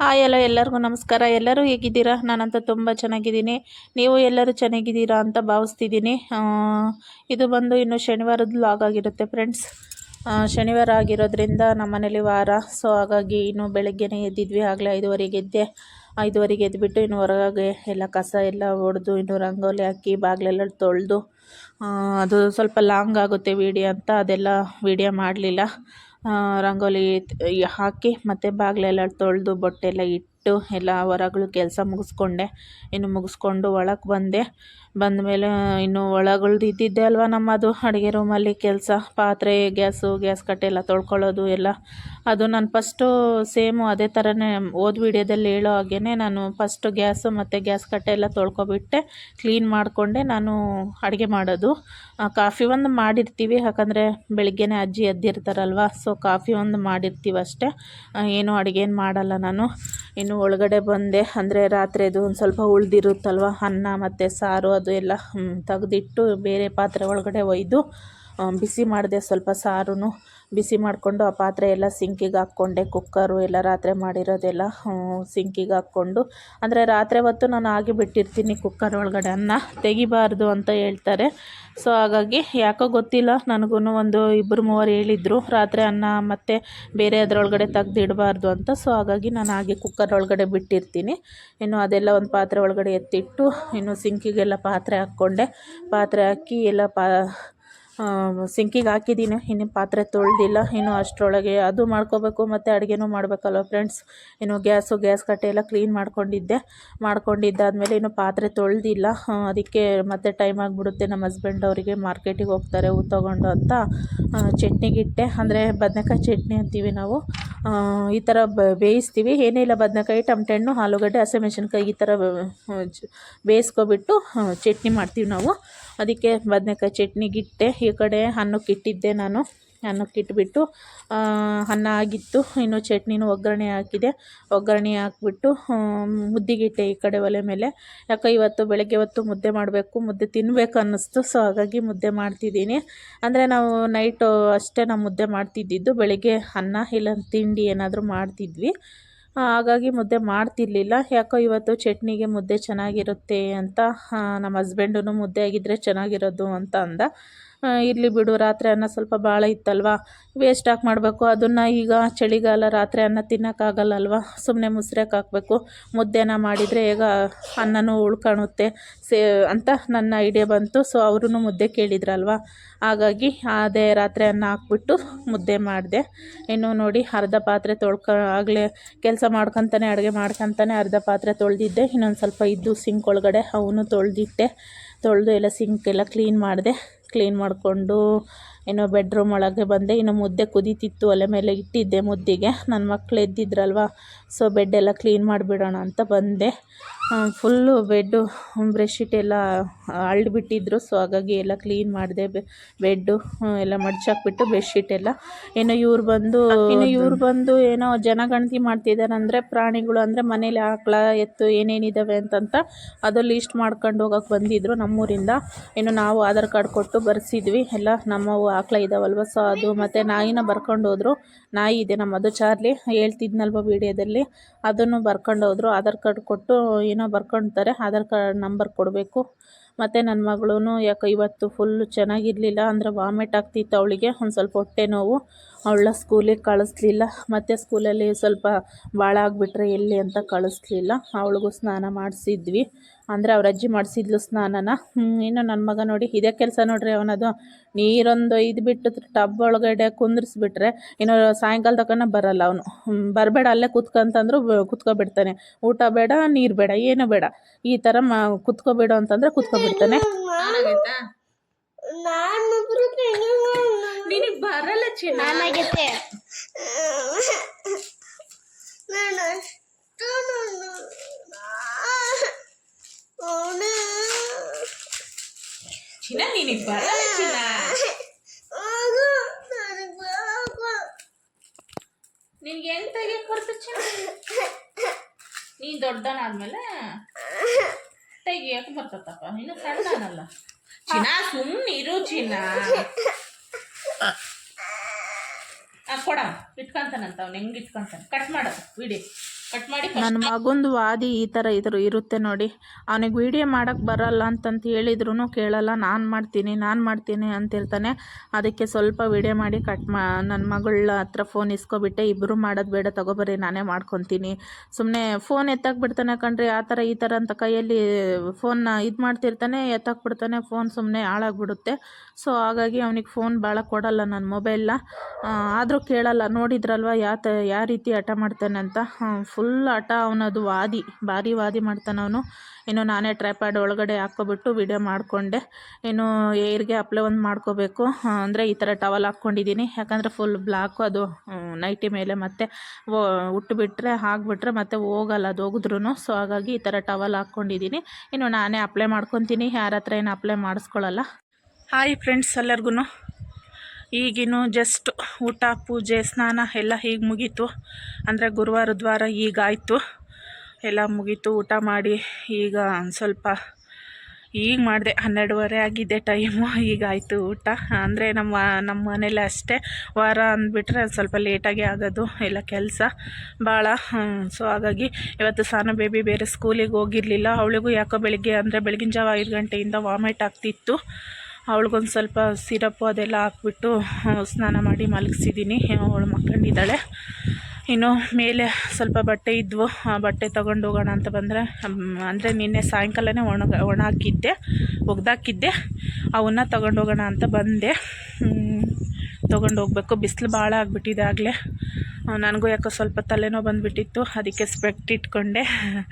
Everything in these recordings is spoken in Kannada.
ಹಾಯ್ ಎಲ್ಲ ಎಲ್ಲರಿಗೂ ನಮಸ್ಕಾರ. ಎಲ್ಲರೂ ಹೇಗಿದ್ದೀರಾ? ನಾನಂತೂ ತುಂಬ ಚೆನ್ನಾಗಿದ್ದೀನಿ. ನೀವು ಎಲ್ಲರೂ ಚೆನ್ನಾಗಿದ್ದೀರಾ ಅಂತ ಭಾವಿಸ್ತಿದ್ದೀನಿ. ಇದು ಬಂದು ಇನ್ನು ಶನಿವಾರದ ಲಾಗ್ ಆಗಿರುತ್ತೆ ಫ್ರೆಂಡ್ಸ್ ಶನಿವಾರ ಆಗಿರೋದ್ರಿಂದ ನಮ್ಮ ಮನೇಲಿ ವಾರ. ಸೊ ಹಾಗಾಗಿ ಇನ್ನು ಬೆಳಗ್ಗೆನೇ ಎದ್ದಿದ್ವಿ. ಆಗಲೇ ಐದುವರೆಗೆ ಎದ್ದೆ. ಐದುವರೆಗೆ ಎದ್ದುಬಿಟ್ಟು ಇನ್ನು ಹೊರಗೆ ಎಲ್ಲ ಕಸ ಎಲ್ಲ ಹೊಡೆದು ಇನ್ನು ರಂಗೋಲಿ ಹಾಕಿ, ಬಾಗಿಲೆಲ್ಲ ತೊಳೆದು ಅದು ಸ್ವಲ್ಪ ಲಾಂಗ್ ಆಗುತ್ತೆ ವೀಡಿಯೋ ಅಂತ ಅದೆಲ್ಲ ವೀಡಿಯೋ ಮಾಡಲಿಲ್ಲ. ರಂಗೋಲಿ ಹಾಕಿ ಮತ್ತು ಬಾಗಿಲೆಲ್ಲ ತೊಳೆದು ಬೊಟ್ಟೆಲ್ಲ ಇಟ್ಟು ಎಲ್ಲ ಹೊರಗಳು ಕೆಲಸ ಮುಗಿಸ್ಕೊಂಡೆ. ಇನ್ನು ಮುಗಿಸ್ಕೊಂಡು ಒಳಗೆ ಬಂದೆ. ಮೇಲೆ ಇನ್ನು ಒಳಗಳ್ದು ಇದ್ದಿದ್ದೆ ಅಲ್ವಾ ನಮ್ಮದು ಅಡುಗೆ ರೂಮಲ್ಲಿ ಕೆಲಸ, ಪಾತ್ರೆ, ಗ್ಯಾಸು, ಗ್ಯಾಸ್ ಕಟ್ಟೆ ಎಲ್ಲ ತೊಳ್ಕೊಳ್ಳೋದು ಎಲ್ಲ. ಅದು ನಾನು ಫಸ್ಟು ಸೇಮು ಅದೇ ಥರನೇ ಓದ್ ವಿಡಿಯೋದಲ್ಲಿ ಹೇಳೋ ಹಾಗೇ ನಾನು ಫಸ್ಟು ಗ್ಯಾಸು ಮತ್ತು ಗ್ಯಾಸ್ ಕಟ್ಟೆ ಎಲ್ಲ ತೊಳ್ಕೊಬಿಟ್ಟೆ. ಕ್ಲೀನ್ ಮಾಡಿಕೊಂಡೆ ನಾನು ಅಡುಗೆ ಮಾಡೋದು. ಕಾಫಿ ಒಂದು ಮಾಡಿರ್ತೀವಿ, ಯಾಕಂದರೆ ಬೆಳಿಗ್ಗೆನೇ ಅಜ್ಜಿ ಎದ್ದಿರ್ತಾರಲ್ವ ಸೊ ಕಾಫಿ ಒಂದು ಮಾಡಿರ್ತೀವಿ ಅಷ್ಟೇ ಏನು ಅಡುಗೆ ಏನು ಮಾಡಲ್ಲ ನಾನು. ಇನ್ನು ಒಳಗಡೆ ಬಂದೆ. ಅಂದರೆ ರಾತ್ರಿದು ಒಂದು ಸ್ವಲ್ಪ ಉಳಿದಿರುತ್ತಲ್ವ? ಅನ್ನ ಮತ್ತು ಸಾರು ಅದು ಎಲ್ಲ ತೆಗೆದಿಟ್ಟು ಬೇರೆ ಪಾತ್ರೆ ಒಳಗಡೆ ಒಯ್ದು ಬಿಸಿ ಮಾಡಿದೆ ಸ್ವಲ್ಪ ಸಾರು ಬಿಸಿ ಮಾಡಿಕೊಂಡು ಆ ಪಾತ್ರೆ ಎಲ್ಲ ಸಿಂಕಿಗೆ ಹಾಕ್ಕೊಂಡೆ. ಕುಕ್ಕರು ಎಲ್ಲ ರಾತ್ರಿ ಮಾಡಿರೋದೆಲ್ಲ ಸಿಂಕಿಗೆ ಹಾಕ್ಕೊಂಡು. ಅಂದರೆ ರಾತ್ರಿ ಹೊತ್ತು ನಾನು ಹಾಗೆ ಬಿಟ್ಟಿರ್ತೀನಿ ಕುಕ್ಕರ್ ಒಳಗಡೆ ಅನ್ನ ತೆಗಿಬಾರ್ದು ಅಂತ ಹೇಳ್ತಾರೆ. ಸೊ ಹಾಗಾಗಿ ಯಾಕೋ ಗೊತ್ತಿಲ್ಲ ನನಗೂ ಒಂದು ಇಬ್ಬರು ಮೂವರು ಹೇಳಿದರು, ರಾತ್ರಿ ಅನ್ನ ಮತ್ತು ಬೇರೆ ಅದರೊಳಗಡೆ ತೆಗ್ದಿಡಬಾರ್ದು ಅಂತ. ಸೊ ಹಾಗಾಗಿ ನಾನು ಹಾಗೆ ಕುಕ್ಕರ್ ಒಳಗಡೆ ಬಿಟ್ಟಿರ್ತೀನಿ. ಇನ್ನು ಅದೆಲ್ಲ ಒಂದು ಪಾತ್ರೆ ಒಳಗಡೆ ಎತ್ತಿಟ್ಟು, ಇನ್ನು ಸಿಂಕಿಗೆಲ್ಲ ಪಾತ್ರೆ ಹಾಕ್ಕೊಂಡೆ. ಪಾತ್ರೆ ಹಾಕಿ ಎಲ್ಲ ಪಾ ಸಿಂಕಿಗೆ ಹಾಕಿದ್ದೀನಿ ಇನ್ನು ಪಾತ್ರೆ ತೊಳೆದಿಲ್ಲ. ಇನ್ನು ಅಷ್ಟರೊಳಗೆ ಅದು ಮಾಡ್ಕೋಬೇಕು, ಮತ್ತು ಅಡುಗೆನೂ ಮಾಡಬೇಕಲ್ವ ಫ್ರೆಂಡ್ಸ್. ಇನ್ನು ಗ್ಯಾಸು, ಗ್ಯಾಸ್ ಕಟ್ಟೆ ಎಲ್ಲ ಕ್ಲೀನ್ ಮಾಡ್ಕೊಂಡಿದ್ದೆ. ಮಾಡ್ಕೊಂಡಿದ್ದಾದಮೇಲೆ ಇನ್ನು ಪಾತ್ರೆ ತೊಳೆದಿಲ್ಲ. ಅದಕ್ಕೆ ಮತ್ತೆ ಟೈಮ್ ಆಗಿಬಿಡುತ್ತೆ ನಮ್ಮ ಹಸ್ಬೆಂಡ್ ಅವರಿಗೆ. ಮಾರ್ಕೆಟಿಗೆ ಹೋಗ್ತಾರೆ ಹೂ ತೊಗೊಂಡು ಅಂತ ಚಟ್ನಿಗಿಟ್ಟೆ ಅಂದರೆ ಬದನೆಕಾಯಿ ಚಟ್ನಿ ಅಂತೀವಿ ನಾವು. ಈ ಥರ ಬೇಯಿಸ್ತೀವಿ. ಏನಿಲ್ಲ ಬದನೆಕಾಯಿ ಟಮಟೆ ಹಣ್ಣು ಆಲೂಗಡ್ಡೆ, ಹಸಿಮೆಣ್ಸಿನ್ಕಾಯಿ ಈ ಥರ ಬೇಯಿಸ್ಕೊಬಿಟ್ಟು ಚಟ್ನಿ ಮಾಡ್ತೀವಿ ನಾವು. ಅದಕ್ಕೆ ಬದನೆಕಾಯಿ ಚಟ್ನಿಗಿಟ್ಟೆ. ಈ ಕಡೆ ಅನ್ನಕ್ಕೆ ಇಟ್ಟಿದ್ದೆ ನಾನು. ಅನ್ನಕ್ಕೆ ಇಟ್ಬಿಟ್ಟು ಆ, ಅನ್ನ ಆಗಿತ್ತು. ಇನ್ನು ಚಟ್ನಿನೂ ಒಗ್ಗರಣೆ ಹಾಕಿದೆ. ಒಗ್ಗರಣೆ ಹಾಕ್ಬಿಟ್ಟು ಮುದ್ದಿಗಿಟ್ಟೆ ಈ ಕಡೆ ಒಲೆ ಮೇಲೆ. ಯಾಕೆ ಇವತ್ತು ಬೆಳಗ್ಗೆ ಹೊತ್ತು ಮುದ್ದೆ ಮಾಡಬೇಕು. ಮುದ್ದೆ ತಿನ್ನಬೇಕು ಅನ್ನಿಸ್ತು. ಸೊ ಹಾಗಾಗಿ ಮುದ್ದೆ ಮಾಡ್ತಿದ್ದೀನಿ. ಅಂದರೆ ನಾವು ನೈಟು ಅಷ್ಟೇ ನಾವು ಮುದ್ದೆ ಮಾಡ್ತಿದ್ದಿದ್ದು. ಬೆಳಗ್ಗೆ ಅನ್ನ ಇಲ್ಲ ತಿಂಡಿ ಏನಾದರೂ ಮಾಡ್ತಿದ್ವಿ. ಹಾಗಾಗಿ ಮುದ್ದೆ ಮಾಡ್ತಿರ್ಲಿಲ್ಲ. ಯಾಕೋ ಇವತ್ತು ಚಟ್ನಿಗೆ ಮುದ್ದೆ ಚೆನ್ನಾಗಿರುತ್ತೆ ಅಂತ ನಮ್ಮ ಹಸ್ಬೆಂಡು ಮುದ್ದೆ ಆಗಿದ್ದರೆ ಚೆನ್ನಾಗಿರೋದು ಅಂತ ಅಂದ. ಇರಲಿ ಬಿಡು, ರಾತ್ರಿ ಅನ್ನ ಸ್ವಲ್ಪ ಭಾಳ ಇತ್ತಲ್ವ? ವೇಸ್ಟ್ ಹಾಕಿ ಮಾಡಬೇಕು. ಅದನ್ನು ಈಗ ಚಳಿಗಾಲ ರಾತ್ರಿ ಅನ್ನ ತಿನ್ನೋಕ್ಕಾಗಲ್ಲಲ್ವ? ಸುಮ್ಮನೆ ಮುಸ್ರೆಕ್ಕೆ ಹಾಕಬೇಕು. ಮುದ್ದೆನ ಮಾಡಿದರೆ ಈಗ ಅನ್ನನೂ ಉಳ್ಕೊಳುತ್ತೆ ಸೇ, ಅಂತ ನನ್ನ ಐಡಿಯಾ ಬಂತು. ಸೊ ಅವರು ಮುದ್ದೆ ಕೇಳಿದ್ರಲ್ವ? ಹಾಗಾಗಿ ಅದೇ ರಾತ್ರಿ ಅನ್ನ ಹಾಕ್ಬಿಟ್ಟು ಮುದ್ದೆ ಮಾಡಿದೆ. ಇನ್ನು ನೋಡಿ, ಅರ್ಧ ಪಾತ್ರೆ ತೊಳ್ಕೊ, ಆಗಲೇ ಕೆಲಸ ಮಾಡ್ಕೊತಾನೆ, ಅಡುಗೆ ಮಾಡ್ಕೊತಾನೆ ಅರ್ಧ ಪಾತ್ರೆ ತೊಳೆದಿದ್ದೆ. ಇನ್ನೊಂದು ಸ್ವಲ್ಪ ಇದ್ದು ಸಿಂಕ್ ಒಳಗಡೆ ಅವನು ತೊಳೆದಿಟ್ಟೆ. ತೊಳೆದು ಎಲ್ಲ ಸಿಂಕ್ ಎಲ್ಲ ಕ್ಲೀನ್ ಮಾಡಿದೆ. ಕ್ಲೀನ್ ಮಾಡಿಕೊಂಡು ಏನೋ ಬೆಡ್ರೂಮ್ ಒಳಗೆ ಬಂದೆ. ಇನ್ನು ಮುದ್ದೆ ಕುದೀತಿತ್ತು, ಒಲೆ ಮೇಲೆ ಇಟ್ಟಿದ್ದೆ ಮುದ್ದೆಗೆ. ನನ್ನ ಮಕ್ಕಳು ಎದ್ದಿದ್ರಲ್ವ? ಸೊ ಬೆಡ್ಡೆಲ್ಲ ಕ್ಲೀನ್ ಮಾಡಿಬಿಡೋಣ ಅಂತ ಬಂದೆ. ಫುಲ್ಲು ಬೆಡ್ಡು ಬ್ರೆಡ್ಶೀಟ್ ಎಲ್ಲ ಅಳ್ಳಿಬಿಟ್ಟಿದ್ರು ಸೊ ಹಾಗಾಗಿ ಎಲ್ಲ ಕ್ಲೀನ್ ಮಾಡಿದೆ. ಬೆಡ್ಡು ಎಲ್ಲ ಮಡ್ಚಾಕ್ಬಿಟ್ಟು ಬೆಡ್ಶೀಟ್ ಎಲ್ಲ. ಏನೋ ಇವ್ರು ಬಂದು, ಇನ್ನು ಇವ್ರು ಬಂದು ಏನೋ ಜನಗಣತಿ ಮಾಡ್ತಿದ್ದಾರೆ ಅಂದರೆ, ಪ್ರಾಣಿಗಳು ಅಂದರೆ ಮನೇಲಿ ಆಕಳ, ಎತ್ತು ಏನೇನಿದ್ದಾವೆ ಅಂತಂತ ಅದು ಲೀಸ್ಟ್ ಮಾಡ್ಕೊಂಡು ಹೋಗೋಕೆ ಬಂದಿದ್ರು ನಮ್ಮೂರಿಂದ. ಏನು ನಾವು ಆಧಾರ್ ಕಾರ್ಡ್ ಕೊಟ್ಟು ಬರ್ಸಿದ್ವಿ. ಎಲ್ಲ ನಮ್ಮವು ಆಕಳ ಇದ್ದಾವಲ್ವ ಸೊ ಅದು ಮತ್ತು ನಾಯಿನ ಬರ್ಕೊಂಡು ಹೋದ್ರು. ನಾಯಿ ಇದೆ ನಮ್ಮದು ಚಾರ್ಲಿ ಹೇಳ್ತಿದ್ನಲ್ವ ವೀಡಿಯೋದಲ್ಲಿ ಅದನ್ನು ಬರ್ಕೊಂಡು ಹೋದ್ರು. ಆಧಾರ್ ಕಾರ್ಡ್ ಕೊಟ್ಟು ಏನೋ ಬರ್ಕೊಳ್ತಾರೆ ಆಧಾರ್ ಕಾರ್ಡ್ ನಂಬರ್ ಕೊಡಬೇಕು. ಮತ್ತು ನನ್ನ ಮಗಳೂ ಯಾಕೆ ಇವತ್ತು ಫುಲ್ಲು ಚೆನ್ನಾಗಿರಲಿಲ್ಲ ಅಂದರೆ ವಾಮಿಟ್ ಆಗ್ತಿತ್ತು ಅವಳಿಗೆ, ಒಂದು ಸ್ವಲ್ಪ ಹೊಟ್ಟೆ ನೋವು. ಅವಳ ಸ್ಕೂಲಿಗೆ ಕಳಿಸ್ಲಿಲ್ಲ. ಮತ್ತು ಸ್ಕೂಲಲ್ಲಿ ಸ್ವಲ್ಪ ಭಾಳ ಆಗಿಬಿಟ್ರೆ ಎಲ್ಲಿ ಅಂತ ಕಳಿಸ್ಲಿಲ್ಲ. ಅವಳಿಗೂ ಸ್ನಾನ ಮಾಡಿಸಿದ್ವಿ. ಅಂದರೆ ಅವ್ರ ಅಜ್ಜಿ ಮಾಡಿಸಿದ್ಲು ಸ್ನಾನನ. ಇನ್ನು ನನ್ನ ಮಗ ನೋಡಿ ಇದೇ ಕೆಲಸ ನೋಡ್ರಿ ಅವನದು ನೀರೊಂದು ಇದು ಬಿಟ್ಟು ಟಬ್ ಒಳಗಡೆ ಕುಂದ್ರಿಸ್ಬಿಟ್ರೆ ಇನ್ನು ಸಾಯಂಕಾಲ ತಕ್ಕನ ಬರಲ್ಲ ಅವನು. ಬರಬೇಡ ಅಲ್ಲೇ ಕುತ್ಕೊಂತಂದ್ರು ಬ- ಕುತ್ಕೊಬಿಡ್ತಾನೆ. ಊಟ ಬೇಡ ನೀರು ಬೇಡ ಏನು ಬೇಡ. ಈ ಥರ ಮಾ ಕುತ್ಕೊಬಿಡು ಅಂತಂದ್ರೆ ಕುತ್ಕೊಬಿಡ್ತಾನೆ. ಬರಲ್ಲ ಬರಲ್ಲ ಚಿನ್ನ ನಿನಗೆ ಬರಲ್ಲ ಚಿನ್ನ ನಿನ್ಗೆ ಎಂತ ಬರ್ತದೆ ಚಿನ್ನ ನೀನ್ ದೊಡ್ಡನಾದ್ಮೇಲೆ ತೆಗಿಯಕ್ ಬರ್ತತ್ತಪ್ಪ ನೀನು ಸಣ್ಣನಲ್ಲ ಚಿನ್ನ ಸುಮ್ಮನೆ ಇರು ಚಿನ್ನ ಕೊಡ ಇಟ್ಕೊಂತಾನಂತ ಅವ್ನು ಹೆಂಗೆ ಇಟ್ಕೊಂತಾನೆ ಕಟ್ ಮಾಡೋದು ಮಾಡಿ ನನ್ನ ಮಗಂದು ವಾದಿ ಈ ಥರ ಇದ್ರು ಇರುತ್ತೆ ನೋಡಿ. ಅವನಿಗೆ ವೀಡಿಯೋ ಮಾಡೋಕ್ಕೆ ಬರಲ್ಲ ಅಂತಂತ ಹೇಳಿದ್ರು ಕೇಳಲ್ಲ ನಾನು ಮಾಡ್ತೀನಿ ನಾನು ಮಾಡ್ತೀನಿ ಅಂತಿರ್ತಾನೆ ಅದಕ್ಕೆ ಸ್ವಲ್ಪ ವೀಡಿಯೋ ಮಾಡಿ ಕಟ್ ಮಾ ನನ್ನ ಮಗಳ ಹತ್ರ ಫೋನ್ ಇಸ್ಕೊಬಿಟ್ಟೆ ಇಬ್ಬರು ಮಾಡೋದು ಬೇಡ ತಗೋಬರ್ರಿ ನಾನೇ ಮಾಡ್ಕೊತೀನಿ. ಸುಮ್ಮನೆ ಫೋನ್ ಎತ್ತಾಕ್ಬಿಡ್ತಾನೆ ಕಣ್ರಿ ಆ ಥರ ಈ ಥರ ಅಂತ ಕೈಯಲ್ಲಿ ಫೋನ್ನ ಇದು ಮಾಡ್ತಿರ್ತಾನೆ ಎತ್ತಾಕ್ಬಿಡ್ತಾನೆ ಫೋನ್ ಸುಮ್ಮನೆ ಹಾಳಾಗ್ಬಿಡುತ್ತೆ. ಸೊ ಹಾಗಾಗಿ ಅವನಿಗೆ ಫೋನ್ ಭಾಳ ಕೊಡಲ್ಲ ನನ್ನ ಮೊಬೈಲ್ನ ಆದರೂ ಕೇಳಲ್ಲ ನೋಡಿದ್ರಲ್ವ ಯಾವ ತ ಯಾವ ರೀತಿ ಹಠ ಮಾಡ್ತಾನೆ ಅಂತ. ಫುಲ್ ಹಠ ಅವನದು ವಾದಿ, ಭಾರಿ ವಾದಿ ಮಾಡ್ತಾನೆ ಅವನು. ಇನ್ನು ನಾನೇ ಟ್ರೈಪ್ಯಾಡ್ ಒಳಗಡೆ ಹಾಕ್ಕೊಬಿಟ್ಟು ವಿಡಿಯೋ ಮಾಡಿಕೊಂಡೆ. ಇನ್ನು ಏರ್ಗೆ ಅಪ್ಲೈ ಒಂದು ಮಾಡ್ಕೋಬೇಕು. ಅಂದರೆ ಈ ಥರ ಟವಲ್ ಹಾಕ್ಕೊಂಡಿದ್ದೀನಿ. ಯಾಕಂದರೆ ಫುಲ್ ಬ್ಲಾಕು ಅದು ನೈಟಿ ಮೇಲೆ ಮತ್ತೆ ಉಟ್ಟುಬಿಟ್ರೆ ಹಾಕ್ಬಿಟ್ರೆ ಮತ್ತೆ ಹೋಗಲ್ಲ ಅದು ಹೋಗಿದ್ರು ಸೊ ಹಾಗಾಗಿ ಈ ಥರ ಟವಲ್ ಹಾಕ್ಕೊಂಡಿದ್ದೀನಿ. ಇನ್ನು ನಾನೇ ಅಪ್ಲೈ ಮಾಡ್ಕೊತೀನಿ. ಯಾರ ಹತ್ರ ಏನು ಅಪ್ಲೈ ಮಾಡಿಸ್ಕೊಳ್ಳಲ್ಲ ಹಾಯ್ ಫ್ರೆಂಡ್ಸ್ ಎಲ್ಲರಿಗೂ ಈಗಿನ್ನು ಜಸ್ಟ್ ಊಟ, ಪೂಜೆ, ಸ್ನಾನ ಎಲ್ಲ ಹೀಗೆ ಮುಗೀತು. ಅಂದರೆ ಗುರುವಾರದ ವಾರ ಈಗಾಯಿತು ಎಲ್ಲ ಮುಗೀತು, ಊಟ ಮಾಡಿ ಈಗ ಸ್ವಲ್ಪ ಈಗ ಮಾಡಿದೆ. ಹನ್ನೆರಡುವರೆ ಆಗಿದೆ ಟೈಮು ಈಗಾಯಿತು ಊಟ. ಅಂದರೆ ನಮ್ಮ ನಮ್ಮ ಮನೇಲಿ ಅಷ್ಟೇ. ವಾರ ಅಂದ್ಬಿಟ್ರೆ ಸ್ವಲ್ಪ ಲೇಟಾಗಿ ಆಗೋದು, ಎಲ್ಲ ಕೆಲಸ ಭಾಳ. ಸೊ ಹಾಗಾಗಿ ಇವತ್ತು ಸಾನ ಬೇಬಿ ಬೇರೆ ಸ್ಕೂಲಿಗೆ ಹೋಗಿರಲಿಲ್ಲ. ಅವಳಿಗೂ ಯಾಕೋ ಬೆಳಿಗ್ಗೆ, ಅಂದರೆ ಬೆಳಗಿನ ಜಾವ ಐದು ಗಂಟೆಯಿಂದ ವಾಮಿಟ್ ಆಗ್ತಿತ್ತು. ಅವಳಿಗೊಂದು ಸ್ವಲ್ಪ ಸಿರಪ್ಪು ಅದೆಲ್ಲ ಹಾಕ್ಬಿಟ್ಟು ಸ್ನಾನ ಮಾಡಿ ಮಲಗಿಸಿದ್ದೀನಿ. ಅವಳು ಮಕ್ಕಂಡಿದ್ದಾಳೆ ಇನ್ನು ಮೇಲೆ ಸ್ವಲ್ಪ ಬಟ್ಟೆ ಇದ್ವು. ಆ, ಬಟ್ಟೆ ತೊಗೊಂಡು ಹೋಗೋಣ ಅಂತ ಬಂದರೆ ಅಂದರೆ ನಿನ್ನೆ ಸಾಯಂಕಾಲನೇ ಒಣಗ ಒಣ ಹಾಕಿದ್ದೆ, ಒಗ್ದಾಕಿದ್ದೆ. ಅವನ್ನ ತೊಗೊಂಡು ಹೋಗೋಣ ಅಂತ ಬಂದೆ. ತೊಗೊಂಡು ಹೋಗ್ಬೇಕು ಬಿಸಿಲು ಭಾಳ ಆಗಿಬಿಟ್ಟಿದೆ ಆಗಲೇ. ನನಗೂ ಯಾಕೋ ಸ್ವಲ್ಪ ತಲೆನೋವು ಬಂದುಬಿಟ್ಟಿತ್ತು, ಅದಕ್ಕೆ ಸ್ಪೆಕ್ಟ್ ಇಟ್ಕೊಂಡೆ.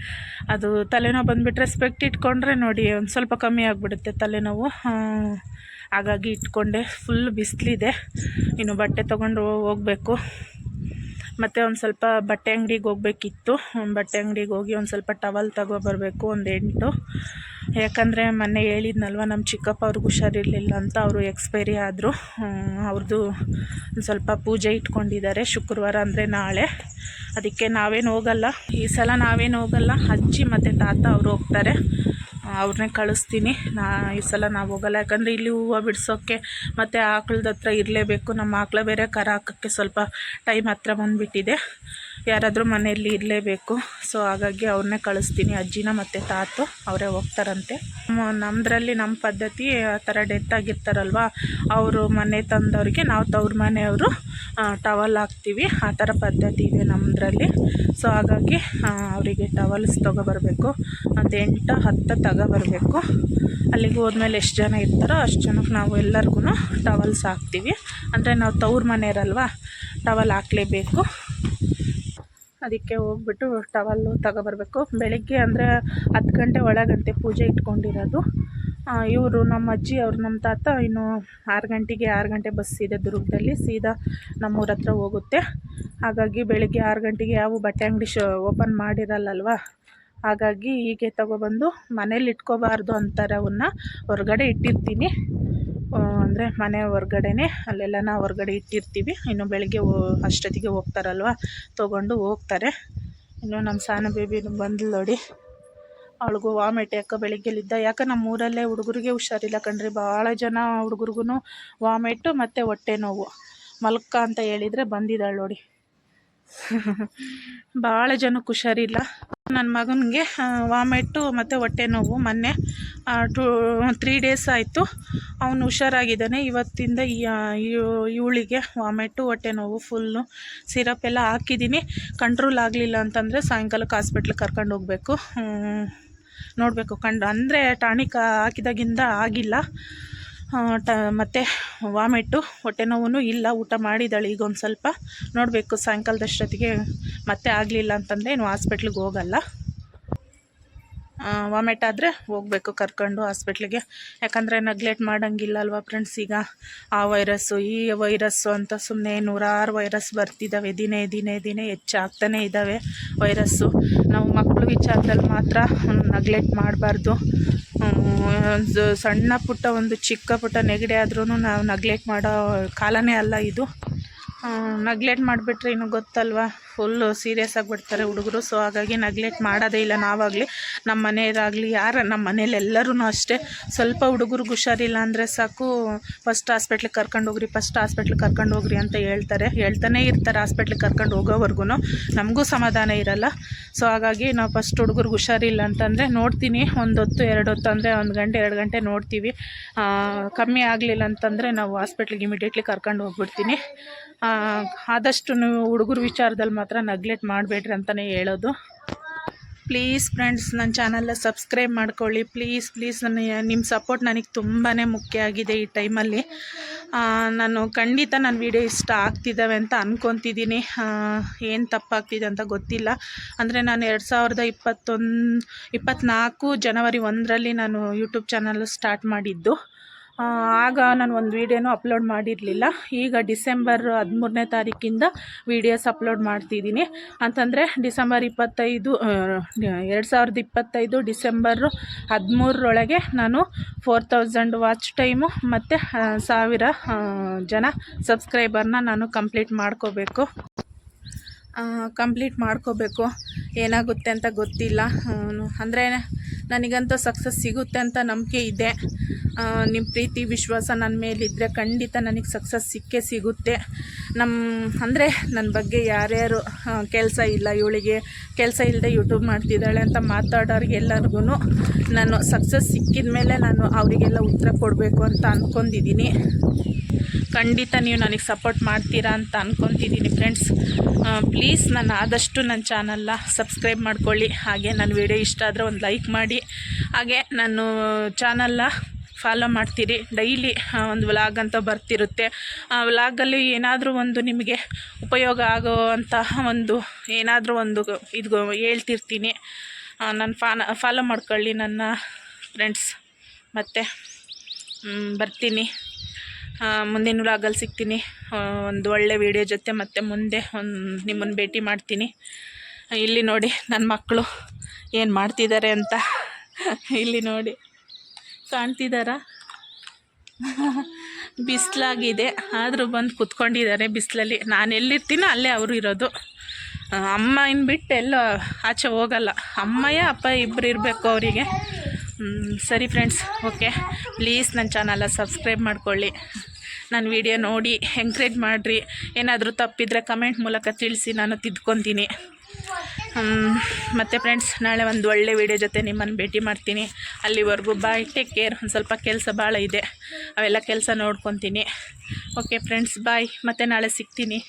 ಅದು ತಲೆನೋವು ಬಂದುಬಿಟ್ರೆ ಸ್ಪೆಕ್ಟ್ ಇಟ್ಕೊಂಡ್ರೆ ನೋಡಿ, ಒಂದು ಸ್ವಲ್ಪ ಕಮ್ಮಿ ಆಗಿಬಿಡುತ್ತೆ ತಲೆನೋವು. ಹಾಗಾಗಿ ಇಟ್ಕೊಂಡೆ ಫುಲ್ ಬಿಸಿಲಿದೆ. ಇನ್ನು ಬಟ್ಟೆ ತೊಗೊಂಡು ಹೋಗಬೇಕು. ಮತ್ತು ಒಂದು ಸ್ವಲ್ಪ ಬಟ್ಟೆ ಅಂಗಡಿಗೆ ಹೋಗಬೇಕಿತ್ತು. ಬಟ್ಟೆ ಅಂಗಡಿಗೆ ಹೋಗಿ ಒಂದು ಸ್ವಲ್ಪ ಟವಲ್ ತಗೊಬರ್ಬೇಕು ಒಂದು ಎಂಟು. ಯಾಕಂದರೆ ಮೊನ್ನೆ ಹೇಳಿದ್ನಲ್ವ ನಮ್ಮ ಚಿಕ್ಕಪ್ಪ ಅವ್ರಿಗೆ ಹುಷಾರಿರಲಿಲ್ಲ ಅಂತ ಅವರು ಎಕ್ಸ್ಪೈರಿ ಆದರು. ಅವ್ರದ್ದು ಸ್ವಲ್ಪ ಪೂಜೆ ಇಟ್ಕೊಂಡಿದ್ದಾರೆ ಶುಕ್ರವಾರ ಅಂದರೆ ನಾಳೆ. ಅದಕ್ಕೆ ನಾವೇನು ಹೋಗಲ್ಲ. ಈ ಸಲ ನಾವೇನು ಹೋಗಲ್ಲ. ಅಜ್ಜಿ ಮತ್ತು ತಾತ ಅವರು ಹೋಗ್ತಾರೆ. ಅವ್ರನ್ನೇ ಕಳಿಸ್ತೀನಿ. ನಾ, ಈ ಸಲ ನಾವು ಹೋಗಲ್ಲ. ಯಾಕಂದರೆ ಇಲ್ಲಿ ಹೂವು ಬಿಡಿಸೋಕ್ಕೆ ಮತ್ತು ಆಕಳದ ಹತ್ರ ಇರಲೇಬೇಕು. ನಮ್ಮ ಆಕಳ ಬೇರೆ ಕರ ಹಾಕೋಕ್ಕೆ ಸ್ವಲ್ಪ ಟೈಮ್ ಹತ್ರ ಬಂದುಬಿಟ್ಟಿದೆ. ಯಾರಾದರೂ ಮನೆಯಲ್ಲಿ ಇರಲೇಬೇಕು. ಸೊ ಹಾಗಾಗಿ ಅವ್ರನ್ನೇ ಕಳಿಸ್ತೀನಿ. ಅಜ್ಜಿನ ಮತ್ತು ತಾತು ಅವರೇ ಹೋಗ್ತಾರಂತೆ. ನಮ್ಮದ್ರಲ್ಲಿ ನಮ್ಮ ಪದ್ಧತಿ ಆ ಥರ ಡೆತ್ ಆಗಿರ್ತಾರಲ್ವ, ಅವರು ಮನೆ ತಂದವ್ರಿಗೆ ನಾವು ತವ್ರ ಮನೆಯವರು ಟವಲ್ ಹಾಕ್ತೀವಿ. ಆ ಥರ ಪದ್ಧತಿ ಇದೆ ನಮ್ಮದ್ರಲ್ಲಿ ಸೊ ಹಾಗಾಗಿ ಅವರಿಗೆ ಟವಲ್ಸ್ ತೊಗೊಬರ್ಬೇಕು. ಒಂದು ಎಂಟು, ಹತ್ತು ತಗೊಬರ್ಬೇಕು. ಅಲ್ಲಿಗೆ ಹೋದ್ಮೇಲೆ ಎಷ್ಟು ಜನ ಇರ್ತಾರೋ ಅಷ್ಟು ಜನಕ್ಕೆ ನಾವು ಎಲ್ಲರಿಗೂ ಟವಲ್ಸ್ ಹಾಕ್ತೀವಿ. ಅಂದರೆ ನಾವು ತವ್ರ ಮನೆಯರಲ್ವ ಟವಲ್ ಹಾಕ್ಲೇಬೇಕು. ಅದಕ್ಕೆ ಹೋಗ್ಬಿಟ್ಟು ಟವಲ್ಲು ತಗೊಬರ್ಬೇಕು. ಬೆಳಗ್ಗೆ ಅಂದರೆ ಹತ್ತು ಗಂಟೆ ಒಳಗಂತೆ ಪೂಜೆ ಇಟ್ಕೊಂಡಿರೋದು. ಇವರು ನಮ್ಮ ಅಜ್ಜಿ ಅವರು ನಮ್ಮ ತಾತ ಇನ್ನು ಆರು ಗಂಟೆಗೆ ಆರು ಗಂಟೆ ಬಸ್ ಇದೆ ದುರ್ಗದಲ್ಲಿ, ಸೀದಾ ನಮ್ಮೂರ ಹತ್ರ ಹೋಗುತ್ತೆ. ಹಾಗಾಗಿ ಬೆಳಗ್ಗೆ ಆರು ಗಂಟೆಗೆ ಯಾವ ಬಟ್ಟೆ ಅಂಗಡಿ ಶೋ ಓಪನ್ ಮಾಡಿರಲ್ಲಲ್ವ? ಹಾಗಾಗಿ ಹೀಗೆ ತಗೊಬಂದು ಮನೇಲಿ ಇಟ್ಕೋಬಾರ್ದು ಅಂತಾರೆ ಅವನ್ನ ಹೊರಗಡೆ ಇಟ್ಟಿರ್ತೀನಿ. ಅಂದರೆ ಮನೆ ಹೊರ್ಗಡೆನೆ ಅಲ್ಲೆಲ್ಲ ಹೊರ್ಗಡೆ ಇಟ್ಟಿರ್ತೀವಿ. ಇನ್ನು ಬೆಳಗ್ಗೆ ಅಷ್ಟೊತ್ತಿಗೆ ಹೋಗ್ತಾರಲ್ವ? ತೊಗೊಂಡು ಹೋಗ್ತಾರೆ. ಇನ್ನು ನಮ್ಮ ಸಾನ ಬೇಬಿ ಬಂದ್ಲು ನೋಡಿ. ಅವಳಿಗೂ ವಾಮಿಟ್ ಯಾಕೆ ಬೆಳಿಗ್ಗೆಲಿದ್ದ. ಯಾಕೆ ನಮ್ಮ ಊರಲ್ಲೇ ಹುಡುಗರಿಗೆ ಹುಷಾರಿಲ್ಲ ಕಣ್ರಿ. ಭಾಳ ಜನ ಹುಡುಗರಿಗೂ ವಾಮಿಟ್ಟು ಮತ್ತು ಹೊಟ್ಟೆ ನೋವು. ಮಲ್ಕ ಅಂತ ಹೇಳಿದರೆ ಬಂದಿದ್ದಾಳೆ ನೋಡಿ. ಭಾಳ ಜನಕ್ಕೆ ಹುಷಾರಿಲ್ಲ. ನನ್ನ ಮಗನಿಗೆ ವಾಮಿಟ್ಟು ಮತ್ತು ಹೊಟ್ಟೆ ನೋವು ಮೊನ್ನೆ ಟೂ, ತ್ರೀ ಡೇಸ್ ಆಯಿತು. ಅವನು ಹುಷಾರಾಗಿದ್ದಾನೆ. ಇವತ್ತಿಂದ ಇವಳಿಗೆ ವಾಮಿಟ್ಟು ಹೊಟ್ಟೆ ನೋವು, ಫುಲ್ಲು ಸಿರಪ್ ಎಲ್ಲ ಹಾಕಿದ್ದೀನಿ. ಕಂಟ್ರೋಲ್ ಆಗಲಿಲ್ಲ ಅಂತಂದರೆ ಸಾಯಂಕಾಲಕ್ಕೆ ಹಾಸ್ಪಿಟ್ಲಿಗೆ ಕರ್ಕೊಂಡು ಹೋಗಬೇಕು. ನೋಡಬೇಕು. ಕಂಡು, ಅಂದರೆ ಟಾನಿಕ್ ಹಾಕಿದಾಗಿಂದ ಆಗಿಲ್ಲ. ಟ, ಮತ್ತು ವಾಮಿಟ್ಟು ಹೊಟ್ಟೆ ನೋವು ಇಲ್ಲ, ಊಟ ಮಾಡಿದ್ದಾಳೆ ಈಗ ಒಂದು ಸ್ವಲ್ಪ. ನೋಡಬೇಕು, ಸಾಯಂಕಾಲದಷ್ಟೊತ್ತಿಗೆ ಮತ್ತೆ ಆಗಲಿಲ್ಲ ಅಂತಂದರೆ ಏನು ಹಾಸ್ಪಿಟ್ಲಿಗೆ ಹೋಗಲ್ಲ. ವಾಮಿಟ್ ಆದರೆ ಹೋಗಬೇಕು ಕರ್ಕೊಂಡು ಹಾಸ್ಪಿಟ್ಲಿಗೆ ಯಾಕಂದರೆ ನೆಗ್ಲೆಕ್ಟ್ ಮಾಡೋಂಗಿಲ್ಲ ಅಲ್ವಾ ಫ್ರೆಂಡ್ಸ್ ಈಗ? ಆ ವೈರಸ್ಸು ಈ ವೈರಸ್ಸು ಅಂತ ಸುಮ್ಮನೆ ನೂರಾರು ವೈರಸ್ ಬರ್ತಿದ್ದಾವೆ ದಿನೇ ದಿನೇ ದಿನೇ ಹೆಚ್ಚಾಗ್ತಾನೇ ಇದ್ದಾವೆ ವೈರಸ್ಸು ನಾವು ಮಕ್ಕಳು ವಿಚಾರದಲ್ಲಿ ಮಾತ್ರ ನೆಗ್ಲೆಕ್ಟ್ ಮಾಡಬಾರ್ದು. ಒಂದು ಸಣ್ಣ ಪುಟ್ಟ ಒಂದು ಚಿಕ್ಕ ಪುಟ್ಟ ನೆಗಡಿ ಆದ್ರೂ ನಾವು ನೆಗ್ಲೆಕ್ಟ್ ಮಾಡೋ ಕಾಲನೇ ಅಲ್ಲ ಇದು. ನೆಗ್ಲೆಕ್ಟ್ ಮಾಡಿಬಿಟ್ರೆ ಇನ್ನು ಗೊತ್ತಲ್ವಾ? ಫುಲ್ಲು ಸೀರಿಯಸ್ ಆಗಿಬಿಡ್ತಾರೆ ಹುಡುಗರು. ಸೊ ಹಾಗಾಗಿ ನೆಗ್ಲೆಕ್ಟ್ ಮಾಡೋದೇ ಇಲ್ಲ. ನಾವಾಗಲಿ ನಮ್ಮ ಮನೆಯದಾಗಲಿ ಯಾರು ನಮ್ಮ ಮನೇಲಿ ಎಲ್ಲರೂ ಅಷ್ಟೇ. ಸ್ವಲ್ಪ ಹುಡುಗರಿಗೆ ಹುಷಾರಿಲ್ಲ ಅಂದರೆ ಸಾಕು. ಫಸ್ಟ್ ಹಾಸ್ಪಿಟ್ಲಿಗೆ ಕರ್ಕೊಂಡು ಹೋಗ್ರಿ ಫಸ್ಟ್ ಹಾಸ್ಪಿಟ್ಲಿಗೆ ಕರ್ಕೊಂಡು ಹೋಗ್ರಿ ಅಂತ ಹೇಳ್ತಾರೆ. ಹೇಳ್ತಾನೆ ಇರ್ತಾರೆ ಹಾಸ್ಪಿಟ್ಲಿಗೆ ಕರ್ಕೊಂಡು ಹೋಗೋವರೆಗೂ ನಮಗೂ ಸಮಾಧಾನ ಇರಲ್ಲ. ಸೊ ಹಾಗಾಗಿ ನಾವು ಫಸ್ಟ್ ಹುಡುಗರಿಗೆ ಹುಷಾರಿಲ್ಲ ಅಂತಂದರೆ ನೋಡ್ತೀನಿ. ಒಂದು ಹೊತ್ತು, ಎರಡು ಹೊತ್ತು ಅಂದರೆ ಒಂದು ಗಂಟೆ, ಎರಡು ಗಂಟೆ ನೋಡ್ತೀವಿ. ಕಮ್ಮಿ ಆಗಲಿಲ್ಲ ಅಂತಂದರೆ ನಾವು ಹಾಸ್ಪಿಟ್ಲಿಗೆ ಇಮಿಡಿಯೇಟ್ಲಿ ಕರ್ಕೊಂಡು ಹೋಗ್ಬಿಡ್ತೀನಿ. ಆದಷ್ಟು ನೀವು ಹುಡುಗರ ವಿಚಾರದಲ್ಲಿ ಮಾತ್ರ ನೆಗ್ಲೆಕ್ಟ್ ಮಾಡಬೇಡ್ರಿ ಅಂತಲೇ ಹೇಳೋದು. ಪ್ಲೀಸ್ ಫ್ರೆಂಡ್ಸ್ ನನ್ನ ಚಾನಲ್ನ ಸಬ್ಸ್ಕ್ರೈಬ್ ಮಾಡ್ಕೊಳ್ಳಿ. ಪ್ಲೀಸ್ ಪ್ಲೀಸ್ ನನ್ನ ನಿಮ್ಮ ಸಪೋರ್ಟ್ ನನಗೆ ತುಂಬಾ ಮುಖ್ಯ ಆಗಿದೆ ಈ ಟೈಮಲ್ಲಿ ನಾನು ಖಂಡಿತ ನನ್ನ ವೀಡಿಯೋ ಇಷ್ಟ ಆಗ್ತಿದ್ದಾವೆ ಅಂತ ಅಂದ್ಕೊತಿದ್ದೀನಿ ಏನು ತಪ್ಪಾಗ್ತಿದೆ ಅಂತ ಗೊತ್ತಿಲ್ಲ. ಅಂದರೆ ನಾನು ಎರಡು ಸಾವಿರದ ಇಪ್ಪತ್ತೊಂದು ಇಪ್ಪತ್ತ್ನಾಲ್ಕು ಜನವರಿ ಒಂದರಲ್ಲಿ ನಾನು ಯೂಟ್ಯೂಬ್ ಚಾನಲ್ ಸ್ಟಾರ್ಟ್ ಮಾಡಿದ್ದು. ಆಗ ನಾನು ಒಂದು ವೀಡಿಯೋನೂ ಅಪ್ಲೋಡ್ ಮಾಡಿರಲಿಲ್ಲ. ಈಗ ಡಿಸೆಂಬರ್ ಹದಿಮೂರನೇ ತಾರೀಕಿಂದ ವೀಡಿಯೋಸ್ ಅಪ್ಲೋಡ್ ಮಾಡ್ತಿದ್ದೀನಿ. ಅಂತಂದರೆ ಡಿಸೆಂಬರ್ ಇಪ್ಪತ್ತೈದು ಎರಡು ಸಾವಿರದ ಇಪ್ಪತ್ತೈದು ಡಿಸೆಂಬರು ಹದಿಮೂರರೊಳಗೆ ನಾನು ಫೋರ್ ತೌಸಂಡ್ ವಾಚ್ ಟೈಮು ಮತ್ತು ಸಾವಿರ ಜನ ಸಬ್ಸ್ಕ್ರೈಬರ್ನ ನಾನು ಕಂಪ್ಲೀಟ್ ಮಾಡ್ಕೋಬೇಕು. ಕಂಪ್ಲೀಟ್ ಮಾಡ್ಕೋಬೇಕು. ಏನಾಗುತ್ತೆ ಅಂತ ಗೊತ್ತಿಲ್ಲ. ಅಂದರೆ ನನಗಂತೂ ಸಕ್ಸಸ್ ಸಿಗುತ್ತೆ ಅಂತ ನಂಬಿಕೆ ಇದೆ. ನಿಮ್ಮ ಪ್ರೀತಿ, ವಿಶ್ವಾಸ ನನ್ನ ಮೇಲಿದ್ದರೆ ಖಂಡಿತ ನನಗೆ ಸಕ್ಸಸ್ ಸಿಕ್ಕೇ ಸಿಗುತ್ತೆ. ನಮ್ಮ ಅಂದರೆ ನನ್ನ ಬಗ್ಗೆ ಯಾರ್ಯಾರು ಕೆಲಸ ಇಲ್ಲ, ಇವಳಿಗೆ ಕೆಲಸ ಇಲ್ಲದೆ ಯೂಟ್ಯೂಬ್ ಮಾಡ್ತಿದ್ದಾಳೆ ಅಂತ ಮಾತಾಡೋರಿಗೆಲ್ಲರಿಗೂ ನಾನು ಸಕ್ಸಸ್ ಸಿಕ್ಕಿದ ಮೇಲೆ ನಾನು ಅವರಿಗೆಲ್ಲ ಉತ್ತರ ಕೊಡಬೇಕು ಅಂತ ಅಂದ್ಕೊಂಡಿದ್ದೀನಿ ಖಂಡಿತ ನೀವು ನನಗೆ ಸಪೋರ್ಟ್ ಮಾಡ್ತೀರಾ ಅಂತ ಅಂದ್ಕೊತಿದ್ದೀನಿ ಫ್ರೆಂಡ್ಸ್ ಪ್ಲೀಸ್ ನಾನು ಆದಷ್ಟು ನನ್ನ ಚಾನಲ್ನ ಸಬ್ಸ್ಕ್ರೈಬ್ ಮಾಡ್ಕೊಳ್ಳಿ. ಹಾಗೆ ನನ್ನ ವಿಡಿಯೋ ಇಷ್ಟ ಆದರೆ ಒಂದು ಲೈಕ್ ಮಾಡಿ. ಹಾಗೆ ನಾನು ಚಾನಲ್ನ ಫಾಲೋ ಮಾಡ್ತೀರಿ. ಡೈಲಿ ಒಂದು ವ್ಲಾಗ್ ಅಂತ ಬರ್ತಿರುತ್ತೆ. ಆ ವ್ಲಾಗಲ್ಲಿ ಏನಾದರೂ ಒಂದು ನಿಮಗೆ ಉಪಯೋಗ ಆಗುವಂತಹ ಒಂದು ಏನಾದರೂ ಒಂದು ಇದು ಹೇಳ್ತಿರ್ತೀನಿ. ನಾನು ಫಾಲೋ ಮಾಡ್ಕೊಳ್ಳಿ ನನ್ನ ಫ್ರೆಂಡ್ಸ್ ಮತ್ತು ಬರ್ತೀನಿ. ಮುಂದಿನ ವ್ಲಾಗಲ್ಲಿ ಸಿಗ್ತೀನಿ. ಒಂದು ಒಳ್ಳೆ ವಿಡಿಯೋ ಜೊತೆ ಮತ್ತೆ ಮುಂದೆ ಒಂದು ನಿಮ್ಮನ್ನು ಭೇಟಿ ಮಾಡ್ತೀನಿ. ಇಲ್ಲಿ ನೋಡಿ ನನ್ನ ಮಕ್ಕಳು ಏನು ಮಾಡ್ತಿದ್ದಾರೆ ಅಂತ. ಇಲ್ಲಿ ನೋಡಿ. ಕಾಣ್ತಿದ್ದಾರಾ ಬಿಸಿಲಾಗಿದೆ. ಆದರೂ ಬಂದು ಕುತ್ಕೊಂಡಿದ್ದಾರೆ ಬಿಸಿಲಲ್ಲಿ. ನಾನು ಎಲ್ಲಿರ್ತೀನೋ ಅಲ್ಲೇ ಅವರು ಇರೋದು. ಅಮ್ಮ ಇನ್ನು ಬಿಟ್ಟು ಎಲ್ಲೋ ಆಚೆ ಹೋಗಲ್ಲ. ಅಮ್ಮಯ್ಯ, ಅಪ್ಪ ಇಬ್ಬರು ಇರಬೇಕು ಅವರಿಗೆ. ಸರಿ ಫ್ರೆಂಡ್ಸ್ ಓಕೆ ಪ್ಲೀಸ್ ನನ್ನ ಚಾನಲ ಸಬ್ಸ್ಕ್ರೈಬ್ ಮಾಡ್ಕೊಳ್ಳಿ. ನನ್ನ ವಿಡಿಯೋ ನೋಡಿ ಎಂಕ್ರೇಜ್ ಮಾಡಿರಿ. ಏನಾದರೂ ತಪ್ಪಿದ್ರೆ ಕಮೆಂಟ್ ಮೂಲಕ ತಿಳಿಸಿ, ನಾನು ತಿದ್ಕೊತೀನಿ. ಮತ್ತು ಫ್ರೆಂಡ್ಸ್ ನಾಳೆ ಒಂದು ಒಳ್ಳೆ ವಿಡಿಯೋ ಜೊತೆ ನಿಮ್ಮನ್ನು ಭೇಟಿ ಮಾಡ್ತೀನಿ. ಅಲ್ಲಿವರೆಗೂ ಬಾಯ್ ಟೇಕ್ ಕೇರ್ ಒಂದು ಸ್ವಲ್ಪ ಕೆಲಸ ಭಾಳ ಇದೆ. ಅವೆಲ್ಲ ಕೆಲಸ ನೋಡ್ಕೊತೀನಿ. ಓಕೆ ಫ್ರೆಂಡ್ಸ್ ಬಾಯ್ ಮತ್ತೆ ನಾಳೆ ಸಿಗ್ತೀನಿ.